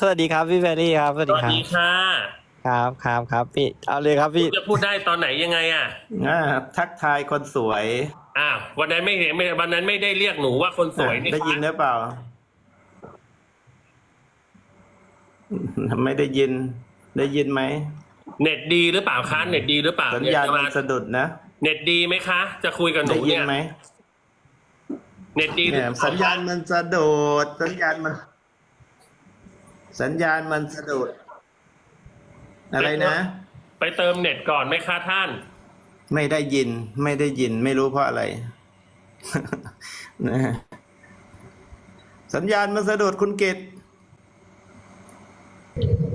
สวัสดีครับพี่แฟรรี่ครับสวัสสดีวัสครับดีค่ะครับครับครับพี่เอาเลยครับพี่จะพูดได้ตอนไหนยังไงอะอ่าทักทายคนสวย อ้าววันนั้นไม่เห็นไม่วันนั้นไม่ได้เรียกหนูว่าคนสวยนี่ได้ยินหคะรือเปล่า ไม่ได้ยิน ได้ยินไหม เน็ตดีหรือเปล่าคะเน็ตดีหรือเปล่าสัญเนี่ยญาณจะมัมานสะดุดนะ เน็ตดีไหมคะ จะคุยกับหนูได้ยินเนี่ยไหมเน็ตดีหรืเนี่อยสัญญาณมันสะดุดสัญญาณมัน สัญญาณมันสะดุด อะไรนะ ไปเติมเน็ตก่อนไหมคะท่าน ไม่ได้ยิน ไม่ได้ยิน ไม่รู้เพราะอะไรนะสัญญาณมันสะดุดคุณกิต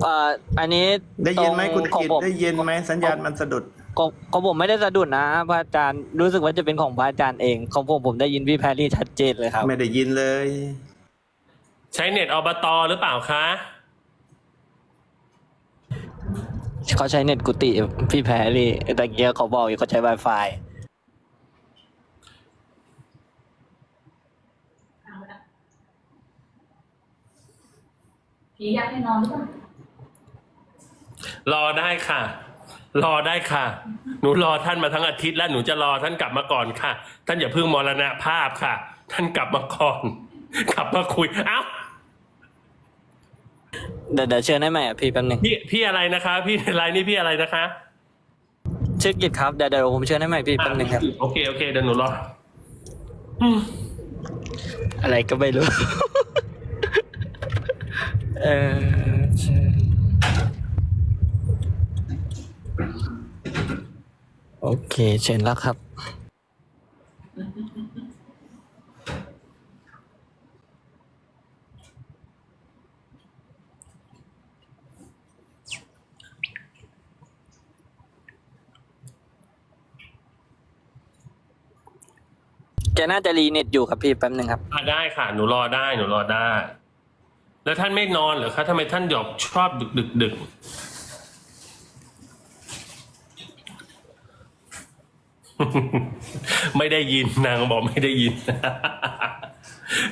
เอ่ออันนี้ได้ยินไหมตรงคุณของกิตผมได้ยินไหมสัญญาณมันสะดุดของของผมไม่ได้สะดุดนะพระอาจารย์รู้สึกว่าจะเป็นของพระอาจารย์เองของผมผมได้ยินพี่แพรรี่ชัดเจนเลยครับ ไม่ได้ยินเลย ใช้เน็ตอบตหรือเปล่าคะ เขาใช้เน็ตกุฏิพี่แพรรี่แต่เกียเขาบอกอยู่เขาใช้ Wi-Fi ผีอยากให้นอนหรือเปล่ารอได้ค่ะ รอได้ค่ะ หนูรอท่านมาทั้งอาทิตย์แล้วหนูจะรอท่านกลับมาก่อนค่ะ ท่านอย่าเพิ่งมรณภาพค่ะ ท่านกลับมาก่อน กลับมาคุย เอ้า เดี๋ยวเดี๋ยวเชิญได้ไหมอะพี่แป๊บหนึงพี่พี่อะไรนะคะ พี่ในไลน์นี่พี่อะไรนะคะชื่อกิจครับเดี๋ยวเดี๋ยวผมเชิญได้ไหมพี่แป๊บหนึงครับ โอเคโอเคเดี๋ยวหนูรออะไรก็ไม่รู้ เออเชิญโอเค เชิญแล้วครับ กน่าจะรีเน็ตอยู่ครับพี่แป๊บหนึ่งครับ อะได้ค่ะ หนูรอได้ หนูรอได้ แล้วท่านไม่นอนเหรอคะทำไมท่านหยอกชอบดึกดึกดึกไม่ได้ยินนางบอกไม่ได้ยิน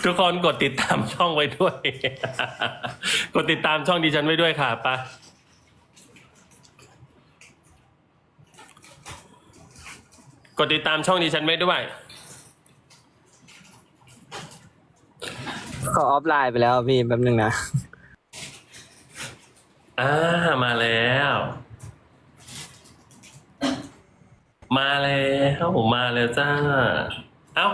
ทุกคนกดติดตามช่องไว้ด้วย กดติดตามช่องดิฉันไว้ด้วยค่ะปะกดติดตามช่องดิฉันไว้ด้วย เขาออฟไลน์ไปแล้วพี่แป๊บหนึ่งนะ อ่ามาแล้ว มาแล้วผมมาแล้วจ้า เอ้า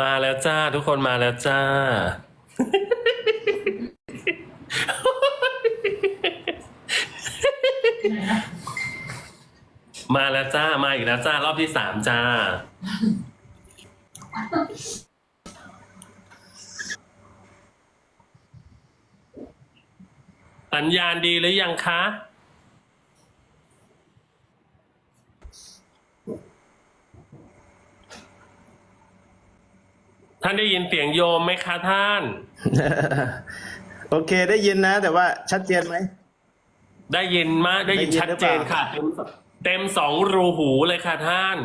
มาแล้วจ้า ทุกคนมาแล้วจ้า มาแล้วจ้า มาอีกแล้วจ้ารอบที่สามจ้า สัญญาณดีหรือยังคะ ท่านได้ยินเสียงโยมไหมคะท่าน โอเคได้ยินนะ แต่ว่าชัดเจนไหม ได้ยินมากได้ยินได้ยินชัดหรือเจเปล่า นค่ะ เต็มเต็มสองรูหูเลยค่ะท่าน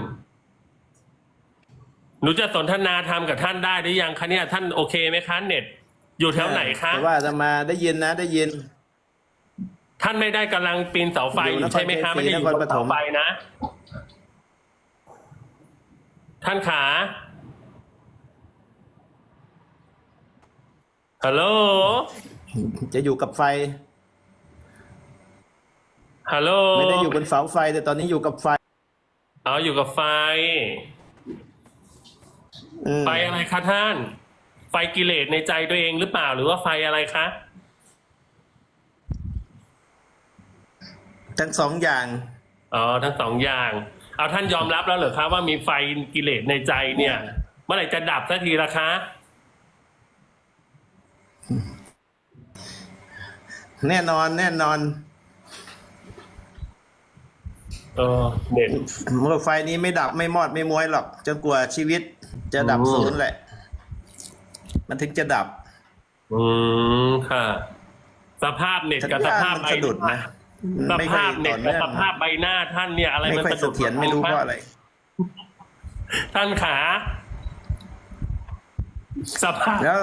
หนูจะสนทนาธรรมกับท่านได้หรือยังคะเนี่ยท่านโอเคไหมคะเน็ต อยู่แถวไหนคะ แต่ว่าอาตมาได้ยินนะได้ยิน ท่านไม่ได้กำลังปีนเสาไฟออยู่ยู่ใช่ไหมคะนครไม่ได้อยู่บนครปนฐเสาม ไฟนะ ท่านขาฮัลโหล จะอยู่กับไฟ ฮัลโหลไม่ได้อยู่บนเสาไฟ แต่ตอนนี้อยู่กับไฟเอาอยู่กับไฟ อืมไฟอะไรคะท่าน ไฟกิเลสในใจตัวเองหรือเปล่าหรือว่าไฟอะไรคะ ทั้งสองอย่าง อ๋อทั้งสองอย่าง เอาท่านยอมรับแล้วเหรอคะว่ามีไฟกิเลสในใจเนี่ย เมื่อไหร่จะดับสักทีละคะ แน่นอนแน่นอน เออเน็ตเมื่อไฟนี้ไม่ดับไม่มอดไม่มวยหรอกจนกว่าชีวิต จะดับอืมศูนย์แหละ มันถึงจะดับ อืมค่ะ สภาพเน็ตกับสสัญญาณภาพมันไฟสะดุดนะสไม่ค่อยภาพเน็ต่ตอกับเนื่องสภาพใบหน้าท่านเนี่ยอะไรไม่มันค่อยสะเสดุดถียรไม่รู้เพราะอะไร ท่านขาสภาพแล้ว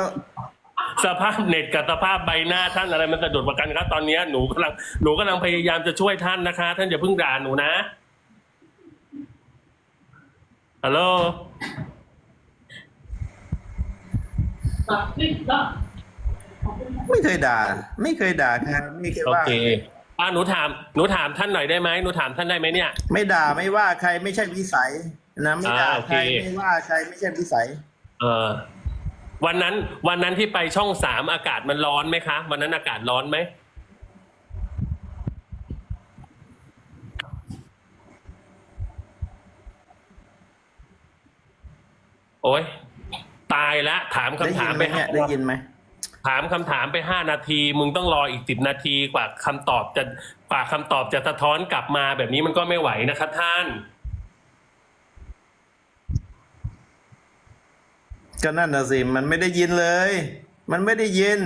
สภาพเน็ตกับสภาพใบหน้าท่านอะไรมันสะดุดประกันครับตอนเนี้ยหนูกำลังหนูกำลังพยายามจะช่วยท่านนะคะ ท่านอย่าเพิ่งด่าหนูนะฮัลโหลไม่เคยด่า ไม่เคยด่าครับไม่เคยโอว่าเคอะหนูถามหนูถามท่านหน่อยได้ไหมหนูถามท่านได้ไหมเนี่ย ไม่ด่าไม่ว่าใครไม่ใช่วิสัยนะไม่ด่าอ่าโอใคเครไม่ว่าใครไม่ใช่วิสัย เออ วันนั้นวันนั้นที่ไปช่องสามอากาศมันร้อนไหมคะ วันนั้นอากาศร้อนไหมโอ้ยตายแล้วถามได้คำยิถามนไหไปมเนี่ยได้ยินไหมถามคำถามไปห้านาที มึงต้องรออีกสิบนาทีกว่าคำตอบจะกว่าคำตอบจะสะท้อนกลับมาแบบนี้มันก็ไม่ไหวนะครับท่าน ก็นั่นน่ะสิมันไม่ได้ยินเลย มันไม่ได้ยิน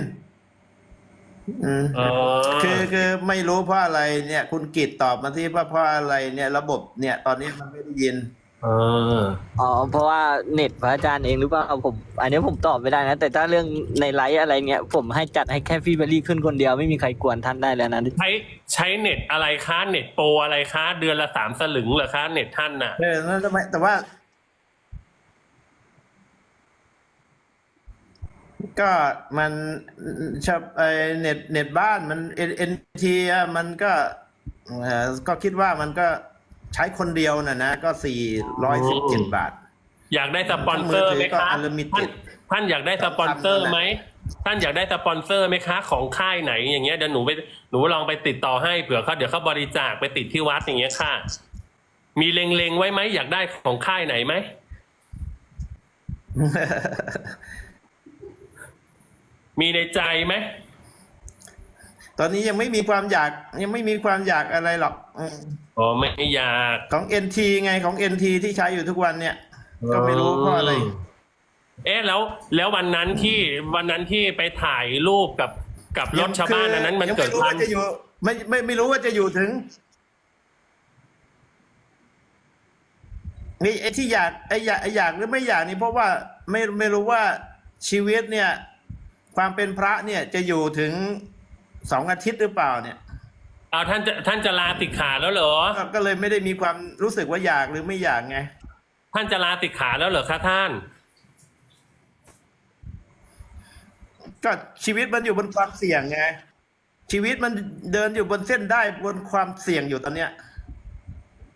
อืมเออคือคือไม่รู้เพราะอะไรเนี่ย คุณกิตตอบมาที่ว่าเพราะอะไรเนี่ย ระบบเนี่ย ตอนนี้มันไม่ได้ยิน เออ อ๋อเพราะว่าเน็ตพระอาจารย์เองหรือเปล่าผม อันนี้ผมตอบไม่ได้นะ แต่ถ้าเรื่องในไลฟ์อะไรเงี้ย ผมให้จัดให้แค่พี่เบลลี่ขึ้นคนเดียวไม่มีใครกวนท่านได้แล้วนะ ใช้ใช้เน็ตอะไรคะเน็ตโปรอะไรคะ เดือนละสามสลึงเหรอคะเน็ตท่านน่ะ เออนั่นทำไมแต่ว่า ก็มันชอบไอเน็ตเน็ตบ้านมันเอ็นทีมันก็เอ่อก็คิดว่ามันก็ใช้คนเดียวน่ะนะ ก็สี่ร้อยสิบเจ็ดบาท อยากได้สปอนเซอร์ไหมก็คะ unlimited ท่านท่านอยากได้สปอนเซอร์ไหม ท่านอยากได้สปอนเซอร์ไหมคะ ของค่ายไหนอย่างเงี้ยเดี๋ยวหนูไปหนูลองไปติดต่อให้เผื่อเขาเดี๋ยวเขาบริจาคไปติดที่วัดอย่างเงี้ยค่ะ มีเล็งๆไว้ไหมอยากได้ของค่ายไหนไหม มีในใจไหมตอนนี้ยังไม่มีความอยากยังไม่มีความอยากอะไรหรอกอืมอ๋อไม่อยากของ NT ไงของ NT ที่ใช้อยู่ทุกวันเนี่ย ก็ไม่รู้เพราะอะไร เอ๊ะแล้วแล้ววันนั้นที่วันนั้นที่ไปถ่ายรูปกับกับรถชาวบ้านอันนั้น มันยังเกิไม่ดรู้ควาว่ามจะอยู่ ไม่ไม่ไม่รู้ว่าจะอยู่ถึงนี่ไอ้ที่อยากไอ้อยากไอ้อยากหรือไม่อยากนี่เพราะว่าไม่ไม่รู้ว่าชีวิตเนี่ย ความเป็นพระเนี่ยจะอยู่ถึงสองอาทิตย์หรือเปล่าเนี่ยเอาท่านจะท่านจะลาติกขาแล้วเหรอก็ก็เลยไม่ได้มีความรู้สึกว่าอยากหรือไม่อยากไง ท่านจะลาติกขาแล้วเหรอคะท่าน ก็ชีวิตมันอยู่บนความเสี่ยงไง ชีวิตมันเดินอยู่บนเส้นได้บนความเสี่ยงอยู่ตอนเนี้ย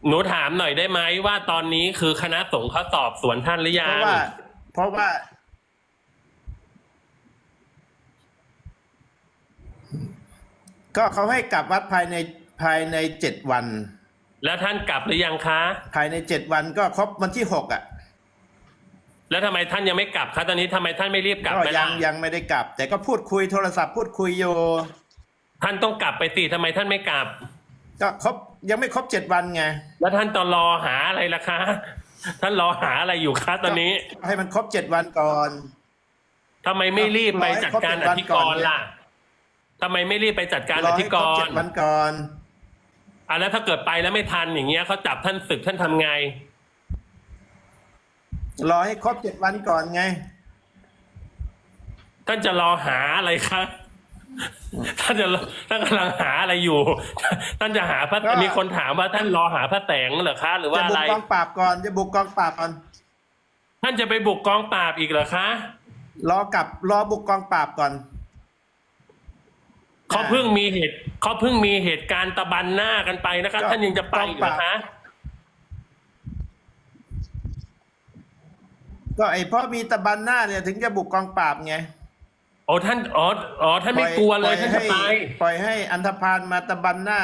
หนูถามหน่อยได้ไหมว่าตอนนี้คือคณะสงฆ์เขาสอบสวนท่านหรือยัเพงราะว่า เพราะว่า ก็เขาให้กลับวัดภายในภายในเจ็ดวัน แล้วท่านกลับหรือยังคะ ภายในเจ็ดวันก็ครบวันที่หกอะแล้วทำไมท่านยังไม่กลับคะตอนนี้ทำไมท่านไม่รีบกลับก็ไปยัล่ะงยังไม่ได้กลับ แต่ก็พูดคุยโทรศัพท์พูดคุยอยู่ท่านต้องกลับไปสิทำไมท่านไม่กลับ ก็ครบยังไม่ครบเจ็ดวันไงแล้วท่านตอรอหาอะไรล่ะคะ ท่านรอหาอะไรอยู่คะตอนนี้ก็ให้มันครบเจ็ดวันก่อน ทำไมไม่รีบไปจัดการอธิกรณ์ล่ะ ทำไมไม่รีบไปจัดการรออธิให้กครบรเจ็ดณ์วันก่อน อะแล้วถ้าเกิดไปแล้วไม่ทันอย่างเงี้ยเขาจับท่านศึกท่านทำไง รอให้ครบเจ็ดวันก่อนไง ท่านจะรอหาอะไรคะ ท่านจะรอท่านกำลังหาอะไรอยู่ ท่านจะหาพระก็ มีคนถามว่าท่านรอหาพระแสงเหรอคะ หรือว่าจะอะบุไรกกองปราบก่อนจะบุกกองปราบก่อน ท่านจะไปบุกกองปราบอีกเหรอคะ รอกลับรอบุกกองปราบก่อน เขาเพิ่งมีเหตุเขาเพิ่งมีเหตุการณ์ตะบันหน้ากันไปนะคะก็ท่านยังจะไปอีกเหรอคะ ก็ไอ้เพราะมีตะบันหน้าเนี่ยถึงจะบุกกองปราบไงโอ้ท่านอ๋ออ๋อท่านไม่กลัวเลยปอท่านจะให้ไปปล่อยให้อันธพาลมาตะบันหน้า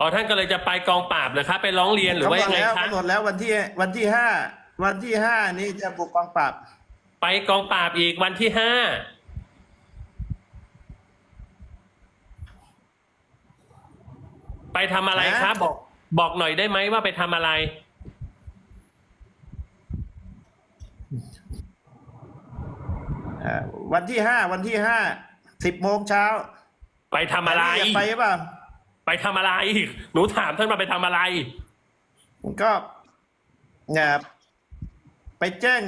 อ๋อท่านก็เลยจะไปกองปราบเหรอคะไปร้องเรียนหรือว่ายังไงแล้วคะกำหนดแล้ววันที่วันที่ห้าวันที่ห้านี้จะบุกกองปราบ ไปกองปราบอีกวันที่ห้าไปทำอะไรคะบอก บอกหน่อยได้ไหมว่าไปทำอะไรอ่าวันที่ห้าวันที่ห้าสิบโมงเช้า ไปทำอะไรยากไปเปล่าไปทำอะไรหนูถามท่านมาไปทำอะไร ก็เนี่ย ไปแจ้ง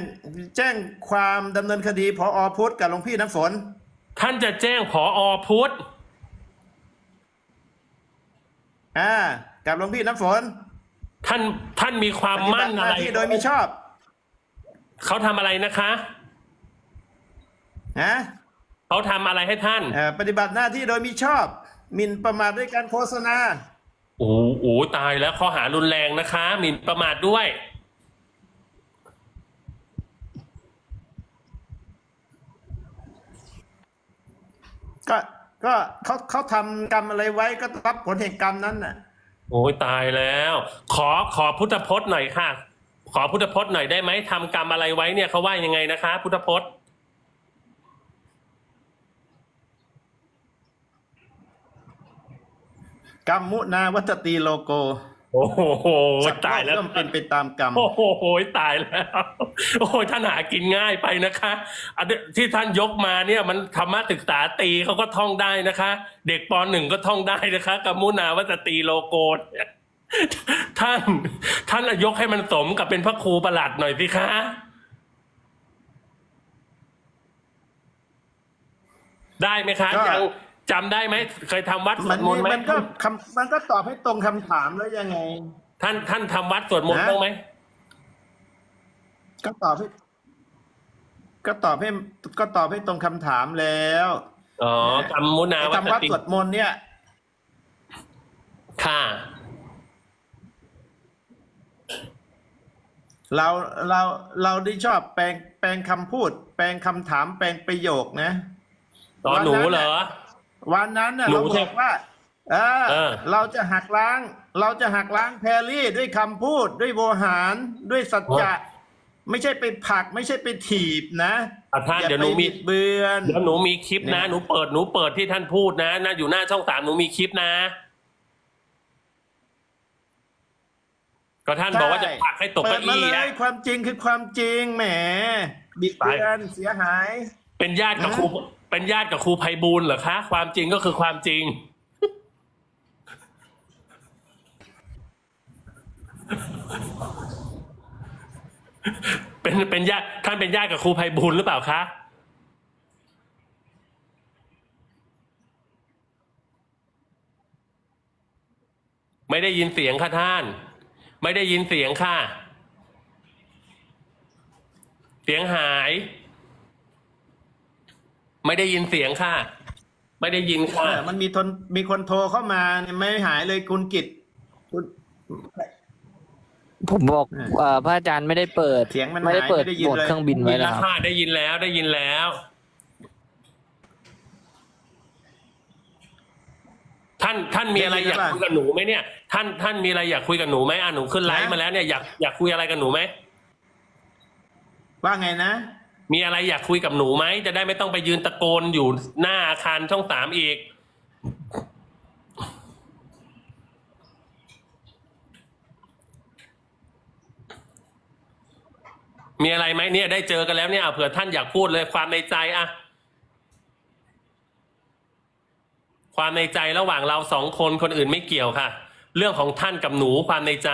แจ้งความดำเนินคดีพออพุทธกับหลวงพี่น้ำฝน ท่านจะแจ้งผออพุทธอ่า กับหลวงพี่น้ำฝนท่านท่านมีความปฏิบัมั่นติหอะน้าไรที่โดยมิชอบเขาทำอะไรนะคะนะเขาทำอะไรให้ท่าน เอ่อปฏิบัติหน้าที่โดยมิชอบหมิ่นประมาทด้วยการโฆษณา โอ้โหตายแล้วข้อหารุนแรงนะคะหมิ่นประมาทด้วย ก็ก็เขาเขาทำกรรมอะไรไว้ก็รับผลแห่งกรรมนั้นน่ะ โอ้ยตายแล้ว ขอขอพุทธพจน์หน่อยค่ะ ขอพุทธพจน์หน่อยได้ไหมทำกรรมอะไรไว้เนี่ยเขาว่ายังไงนะคะ พุทธพจน์ กรรมมุนาวัตตีโลโก โอ้โหสัตว์โลตายกแล้วย่อมเป็นไปตามกรรม โอ้โหตายแล้ว โอ้ยท่านหากินง่ายไปนะคะอันที่ท่านยกมาเนี่ยมันธรรมะศึกษาตีเขาก็ท่องได้นะคะ เด็กปหนึ่งก็ท่องได้นะคะกัมมุนาวัตตีโลโกเนี่ยท่าน ท่านยกให้มันสมกับเป็นพระครูประหลัดหน่อยสิคะได้ไหมคะก็ยัง จำได้ไหมเคยทำวัดสมัวนดมนต์ไหมมันก็คำมันก็ตอบให้ตรงคำถามแล้วยังไง ท่านท่านทำวัดสวดมนต์นะ บ้างไหมก็ตอบให้ ก็ตอบให้ก็ตอบให้ตรงคำถามแล้วอ๋อกัมมุนาไอ้วัตคำว่าติสวดมนต์เนี่ย ค่ะ เราเราเราได้ชอบแปลงแปลงคำพูด แปลงคำถามแปลงประโยคนะตอนหนูเหรอ วันนั้นน่ะ หนูเราบใช่อกว่าเออเออ เราจะหักล้าง เราจะหักล้างแพรรี่ด้วยคำพูดด้วยโวหารด้วยสัจจะไม่ใช่ไปผลัก ไม่ใช่ไปถีบนะอะท่านอย่าเดี๋ยวหไปนูมีบิดเบือน เดี๋ยวหนูมีคลิปนะเนี่ยหนูเปิดหนูเปิดที่ท่านพูดนะนะอยู่หน้าช่องสามหนูมีคลิปนะ ก็ท่านบอกว่าจะผลักให้ตกเปิเก้าดมาอี้เลอะ ยความจริงคือความจริงแหมบิดเบือนเสียหาย เป็นญาติกับฮะครู เป็นญาติกับครูไพบูลย์เหรอคะ ความจริงก็คือความจริง เป็นเป็นญาติท่านเป็นญาติกับครูไพบูลย์หรือเปล่าคะไม่ได้ยินเสียงค่ะท่าน ไม่ได้ยินเสียงค่ะ เสียงหาย ไม่ได้ยินเสียงค่ะ ไม่ได้ยินค่ะ เออมันมีทนมีคนโทรเข้ามาเนี่ยไม่หายเลยคุณกิตคุณ ผมบอกอ่าเอ่อพระอาจารย์ไม่ได้เปิดเสียงมันไม่ได้เปิดหายไม่ได้ยินโหมดเลย เครื่องบินได้ไว้ยินแล้แล้ววครับ ค่ะได้ยินแล้วได้ยินแล้ว ท่านท่านมีอะไรอยากคุยกับหนูไหมเนี่ย ท่านท่านมีอะไรอยากคุยกับหนูไหมอะหนูขึ้นไลฟ์มาแล้วเนี่ยอยากอยากคุยอะไรกับหนูไหมว่าไงนะ มีอะไรอยากคุยกับหนูไหม จะได้ไม่ต้องไปยืนตะโกนอยู่หน้าอาคารช่องสามอีก มีอะไรไหมเนี่ย ได้เจอกันแล้วเนี่ยเผื่อท่านอยากพูดเลยความในใจอะความในใจระหว่างเราสองคนคนอื่นไม่เกี่ยวค่ะ เรื่องของท่านกับหนูความในใจ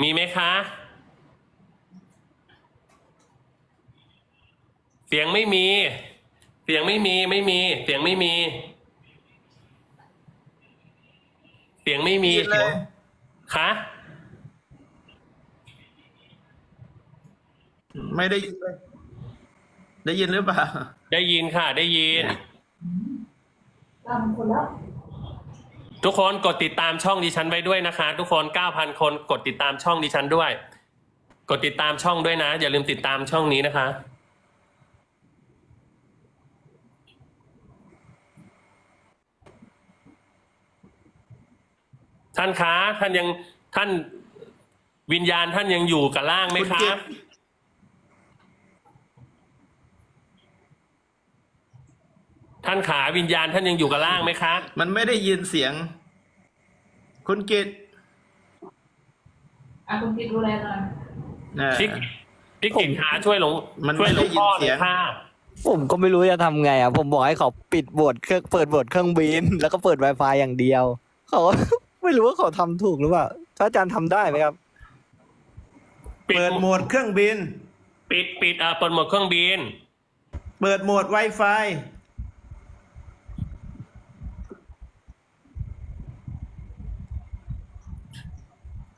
มีไหมคะ เสียงไม่มี เสียงไม่มีไม่มี เสียงไม่มี เสียงไม่มีได้ยินเลยคะไม่ได้ยินเลยได้ยินหรือเปล่า ได้ยินค่ะ ได้ยิน ทุกคนกดติดตามช่องดิฉันไว้ด้วยนะคะ ทุกคน 9,000 คนกดติดตามช่องดิฉันด้วย กดติดตามช่องด้วยนะ อย่าลืมติดตามช่องนี้นะคะ ท่านคะท่านยังท่านวิญญาณท่านยังอยู่กับร่างไหมคุณคะ กิต ท่านขาวิญญาณท่านยังอยู่กับร่างไหมคะมันไม่ได้ยินเสียง คุณกิตอะคุณกิดดูแลหน่อยเออพี่พี่กิจหาช่วยหลวงมันช่วยหลวงพ่อหไม่ได้ยินเสีน่ยอยงค่ะผมก็ไม่รู้จะทำไงอะ ผมบอกให้เขาปิดโหมดเครื่องเปิดโหมดเครื่องบิน แล้วก็เปิด Wi-Fi อย่างเดียว เขา ไม่รู้ว่าเขาทำถูกหรือเปล่าถ้าอาจารย์ทำได้ไหมครับ ปิดเปิดโหมดเครื่องบิน ปิดปิดอ่าเปิดโหมดเครื่องบิน เปิดโหมด Wi-Fi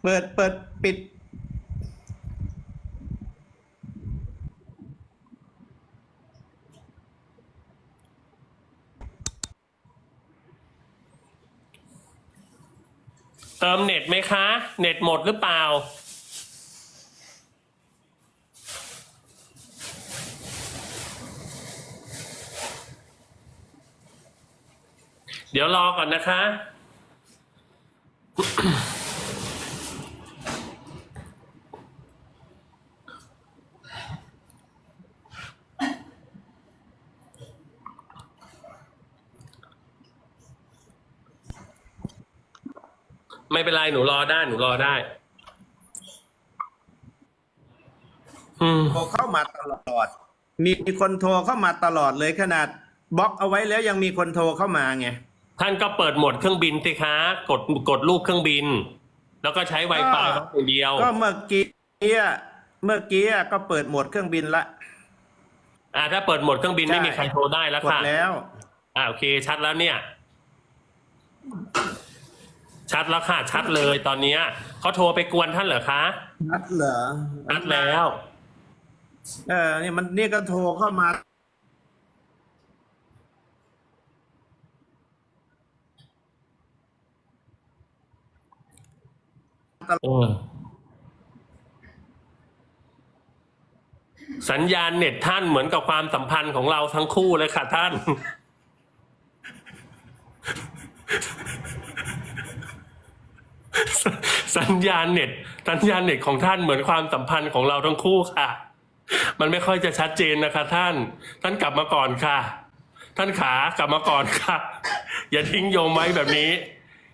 เปิด เปิด ปิด เติมเน็ตไหมคะ เน็ตหมดหรือเปล่า เดี๋ยวรอก่อนนะคะ ไม่เป็นไรหนูรอได้หนูรอได้ อืม โทรเข้ามาตลอด มีคนโทรเข้ามาตลอดเลยขนาดบล็อกเอาไว้แล้วยังมีคนโทรเข้ามาไง ท่านก็เปิดโหมดเครื่องบินสิคะกดกดรูปเครื่องบิน แล้วก็ใช้ Wi-Fi ก็ อย่างเดียว ก็เมื่อกี้อะเมื่อกี้อะก็เปิดโหมดเครื่องบินละ อ่าถ้าเปิดโหมดเครื่องบินใช่ ไม่มีใครโทรได้แล้วกดค่ะแล้ว อ่าโอเคชัดแล้วเนี่ย ชัดแล้วค่ะ ชัดเลยตอนเนี้ยเขาโทรไปกวนท่านเหรอคะนัดเหรอ ชัดแล้ว เออนี่มันนี่ก็โทรเข้ามาเออสัญญาณเน็ตท่านเหมือนกับความสัมพันธ์ของเราทั้งคู่เลยค่ะท่าน สัญญาณเน็ต สัญญาณเน็ตของท่านเหมือนความสัมพันธ์ของเราทั้งคู่ค่ะ มันไม่ค่อยจะชัดเจนนะคะ ท่าน ท่านกลับมาก่อนค่ะ ท่านขากลับมาก่อนค่ะ อย่าทิ้งโยมไว้แบบนี้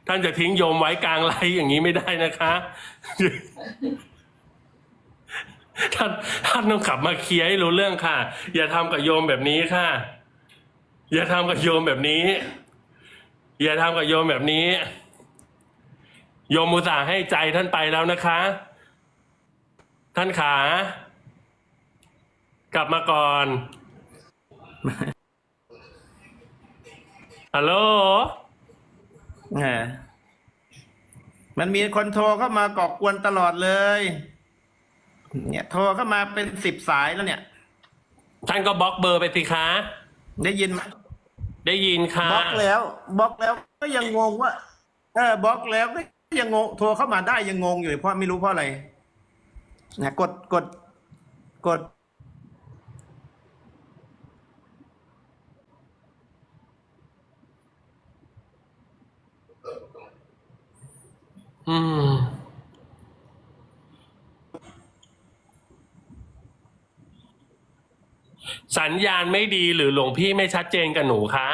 ท่านจะทิ้งโยมไว้กลางไลอย่างนี้ไม่ได้นะคะท่านท่านต้องกลับมาเคลียร์ให้รู้เรื่องค่ะ อย่าทำกับโยมแบบนี้ค่ะ อย่าทำกับโยมแบบนี้ อย่าทำกับโยมแบบนี้ โยมมุตส่าห์ให้ใจท่านไปแล้วนะคะ ท่านขา กลับมาก่อนฮัลโหลเออมันมีคนโทรเข้ามาก่อกวนตลอดเลย เนี่ย โทรเข้ามาเป็นสิบสายแล้วเนี่ย ท่านก็บล็อกเบอร์ไปสิคะ ได้ยินไหมได้ยินค่ะบล็อกแล้วบล็อกแล้วก็ยังงงว่า เออบล็อกแล้วก็ ยังงงโทรเข้ามาได้ยังงงอยู่เพราะไม่รู้เพราะอะไรนะกดกดกด อืม สัญญาณไม่ดีหรือหลวงพี่ไม่ชัดเจนกับหนูคะ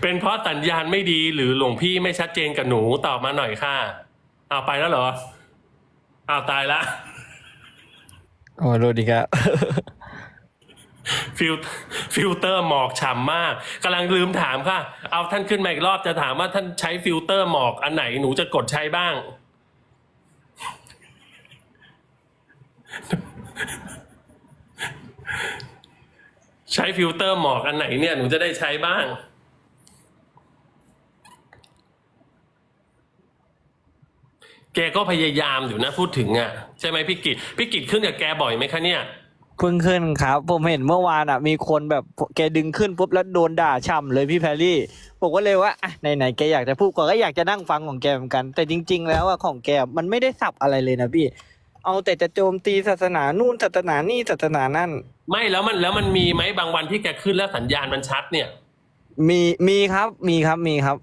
เป็นเพราะสัญญาณไม่ดีหรือหลวงพี่ไม่ชัดเจนกับหนูตอบมาหน่อยค่ะเอาวไปแล้วเหรอเอาวตายละโอ้รู้ดีครับฟิลฟิลเตอร์หมอกฉ่ำมากกำลังลืมถามค่ะ เอาท่านขึ้นมาอีกรอบจะถามว่าท่านใช้ฟิลเตอร์หมอกอันไหนหนูจะกดใช้บ้าง ใช้ฟิลเตอร์หมอกอันไหนเนี่ยหนูจะได้ใช้บ้าง แกก็พยายามอยู่นะพูดถึงอะใช่ไหมพี่กิจพี่กิจขึ้นกับแกบ่อยไหมคะเนี่ย เพิ่งขึ้นครับ ผมเห็นเมื่อวานอะ มีคนแบบแกดึงขึ้นปุ๊บแล้วโดนด่าช่ำเลยพี่แพรรี่ผมก็เลยว่าอะไหนๆแกอยากจะพูดก็อยากจะนั่งฟังของแกเหมือนกัน แต่จริง ๆ แล้วอะของแกมันไม่ได้สับอะไรเลยนะพี่ เอาแต่จะโจมตีศาสนานู่นศาสนานี่ศาสนานั่น ไม่แล้วมันแล้วมันมีไหมบางวันที่แกขึ้นแล้วสัญญาณมันชัดเนี่ย มีมีครับมีครับมีครับ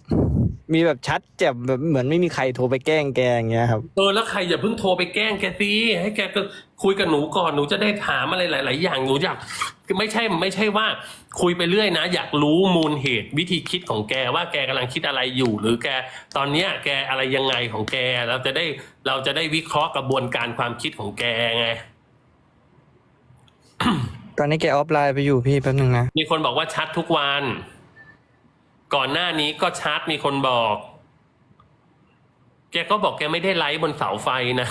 มีแบบชัดแจ่มแบบเหมือนไม่มีใครโทรไปแกล้งแกอย่างเงี้ยครับเออแล้วใครอย่าเพิ่งโทรไปแกล้งแกสิให้แกก็คุยกับหนูก่อนหนูจะได้ถามอะไรหลาย ๆ อย่างหนูอยากไม่ใช่ไม่ใช่ว่าคุยไปเรื่อยนะ อยากรู้มูลเหตุวิธีคิดของแกว่าแกกำลังคิดอะไรอยู่ หรือแกตอนเนี้ยแกอะไรยังไงของแกเราจะได้เราจะได้วิเคราะห์กระบวนการความคิดของแกไง ตอนนี้แกออฟไลน์ไปอยู่พี่แป๊บนึงนะมีคนบอกว่าชัดทุกวัน ก่อนหน้านี้ก็ชัดมีคนบอก แกก็บอกแกไม่ได้ไลฟ์บนเสาไฟนะ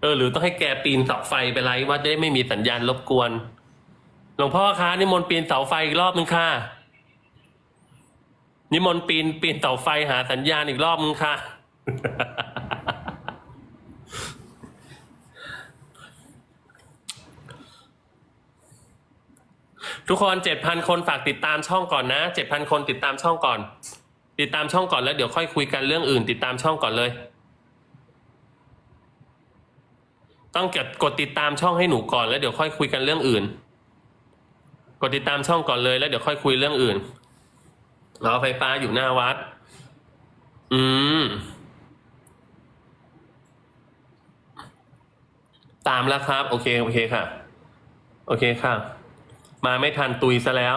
เออ หรือต้องให้แกปีนเสาไฟไปไลฟ์ว่าจะได้ไม่มีสัญญาณรบกวน หลวงพ่อคะนิมนต์ปีนเสาไฟอีกรอบนึงค่ะ นิมนต์ปีนปีนเสาไฟหาสัญญาณอีกรอบนึงค่ะ ทุกคนเจ็ดพันคนฝากติดตามช่องก่อนนะเจ็ดพันคนติดตามช่องก่อน ติดตามช่องก่อนแล้วเดี๋ยวค่อยคุยกันเรื่องอื่น ติดตามช่องก่อนเลย ต้องกดกดติดตามช่องให้หนูก่อนแล้วเดี๋ยวค่อยคุยกันเรื่องอื่น กดติดตามช่องก่อนเลยแล้วเดี๋ยวค่อยคุยเรื่องอื่นรอไฟฟ้าอยู่หน้าวัด อืมตามแล้วครับ โอเค โอเคค่ะ โอเคค่ะ มาไม่ทันตุยซะแล้ว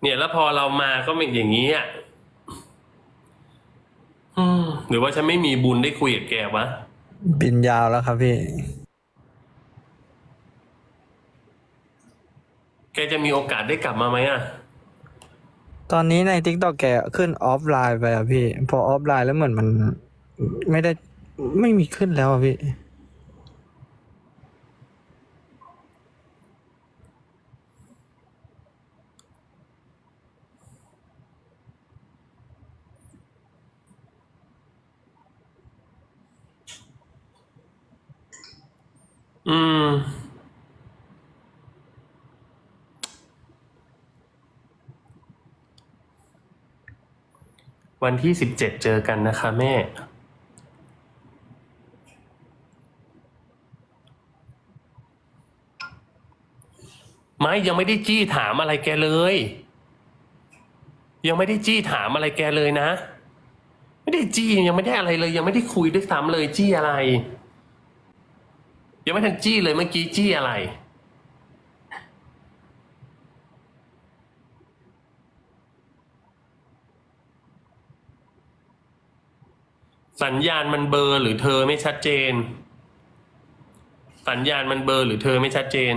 เนี่ยแล้วพอเรามาก็เป็นอย่างนี้อะอืมหรือว่าฉันไม่มีบุญได้คุยกับแกวะ บินยาวแล้วครับพี่ แกจะมีโอกาสได้กลับมาไหมอะ ตอนนี้ในทิกตอกแกขึ้นออฟไลน์ไปอะพี่ พอออฟไลน์แล้วเหมือนมัน ไม่ได้ไม่มีขึ้นแล้วอะพี่ อืม วันที่สิบเจ็ดเจอกันนะคะแม่ ยังไม่ได้จี้ถามอะไรแกเลย ยังไม่ได้จี้ถามอะไรแกเลยนะ ไม่ได้จี้ยังไม่ได้อะไรเลย ยังไม่ได้คุยด้วยซ้ำเลยจี้อะไร ยังไม่ทันจี้เลยเมื่อกี้จี้อะไรสัญญาณมันเบอร์หรือเธอไม่ชัดเจน สัญญาณมันเบอร์หรือเธอไม่ชัดเจน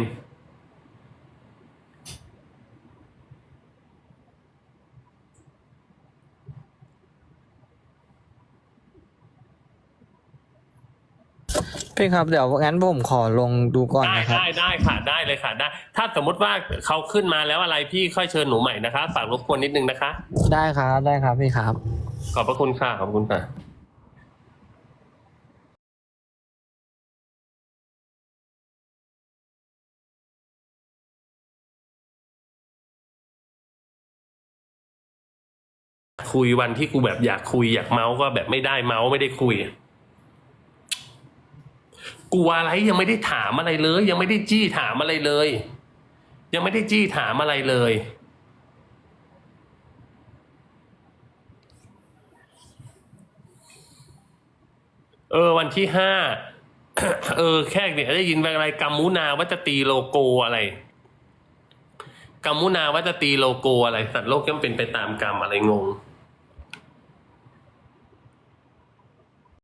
พี่ครับเดี๋ยวงั้นผมขอลงดูก่อนได้นะครับ ได้ได้ค่ะได้เลยค่ะได้ ถ้าสมมติว่าเขาขึ้นมาแล้วอะไรพี่ค่อยเชิญหนูใหม่นะคะฝากรบกวนนิดนึงนะคะ ได้ครับได้ครับพี่ครับ ขอบพระคุณค่ะขอบคุณค่ะคุยวันที่กูแบบอยากคุยอยากเมาส์ก็แบบไม่ได้เมาส์ไม่ได้คุย กลัวอะไรยังไม่ได้ถามอะไรเลย ยังไม่ได้จี้ถามอะไรเลย ยังไม่ได้จี้ถามอะไรเลย เออ วันที่ห้าเออแค่เนี่ยได้ยินอะไรกัมมุนาว่าจะตีโลโกอะไรกัมมุนาว่าจะตีโลโกอะไร สัตว์โลกย่อมเป็นไปตามกรรมอะไรงง